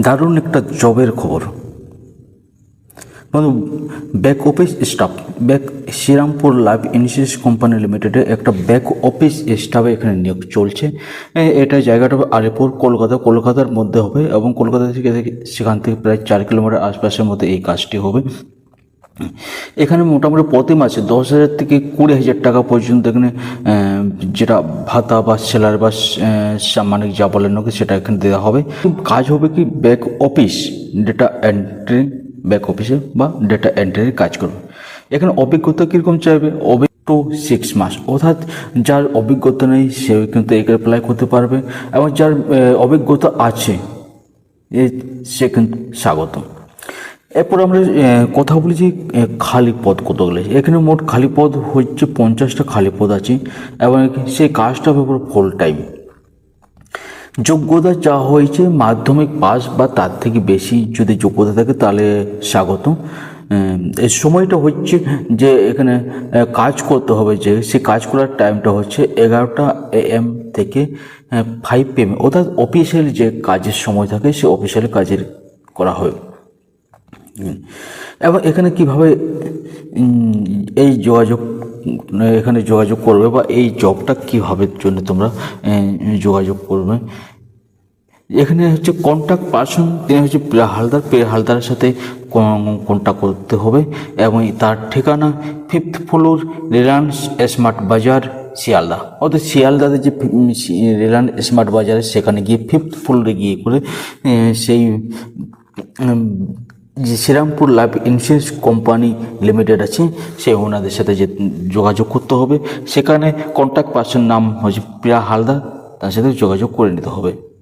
দারুণ একটা জবের খবর। Back office staff back Shrirampur life insurance company লিমিটেডে একটা ব্যাক অফিস স্টাফে এখানে নিয়োগ চলছে। এটা জায়গাটা হবে আলিপুর, কলকাতা। কলকাতার মধ্যে হবে এবং কলকাতা থেকে- সেখান থেকে প্রায় চার কিলোমিটার আশপাশের মধ্যে এই কাজটি হবে। এখানে মোটামুটি প্রতি মাসে দশ হাজার থেকে কুড়ি হাজার টাকা পর্যন্ত এখানে যেটা ভাতা বা সেলার বা সাম্মানিক যা বলেন নাকি সেটা এখানে দেওয়া হবে। কাজ হবে কি back office data entry back অফিসে বা ডেটা এন্ট্রির কাজ করবে। এখানে অভিজ্ঞতা কীরকম চাইবে? অভিজ্ঞ টু সিক্স মাস অর্থাৎ যার অভিজ্ঞতা নেই সে কিন্তু এখানে অ্যাপ্লাই করতে পারবে, এবং যার অভিজ্ঞতা আছে সে কিন্তু স্বাগতম। এরপর আমরা কথা বলি যে খালি পদ কতগুলো। এখানে মোট খালি পদ হচ্ছে পঞ্চাশটা খালি পদ আছে, এবং সেই কাজটা হবে ফুল টাইম যোগ্যতা যা হয়েছে, মাধ্যমিক পাস বা তার থেকে বেশি যদি যোগ্যতা থাকে, তাহলে স্বাগত সময়টা হচ্ছে যে, এখানে কাজ করতে হবে যে, সে কাজ করার টাইমটা হচ্ছে এগারোটা এম থেকে ফাইভ পি এম অর্থাৎ অফিসিয়ালি যে কাজের সময় থাকে, সে অফিসিয়ালি কাজের করা হয়। এবং এখানে কীভাবে এই যোগাযোগ, এখানে যোগাযোগ করবে বা এই জবটা কীভাবে জন্য তোমরা যোগাযোগ করবে? এখানে হচ্ছে কন্ট্যাক্ট পার্সন তিনি হচ্ছে হালদার, প্রিয়া হালদারের সাথে কন্ট্যাক্ট করতে হবে এবং তার ঠিকানা ফিফথ ফ্লোর রিলায়েন্স স্মার্ট বাজার শিয়ালদা। অর্থাৎ শিয়ালদাতে যে রিলায়েন্স স্মার্ট বাজারে সেখানে গিয়ে ফিফথ ফ্লোরে গিয়ে করে সেই যে Shrirampur life insurance company limited আছে, সে ওনাদের সাথে যে যোগাযোগ করতে হবে। সেখানে কন্ট্যাক্ট পার্সন নাম হচ্ছে প্রিয়া হালদার, তার সাথে যোগাযোগ করে নিতে হবে।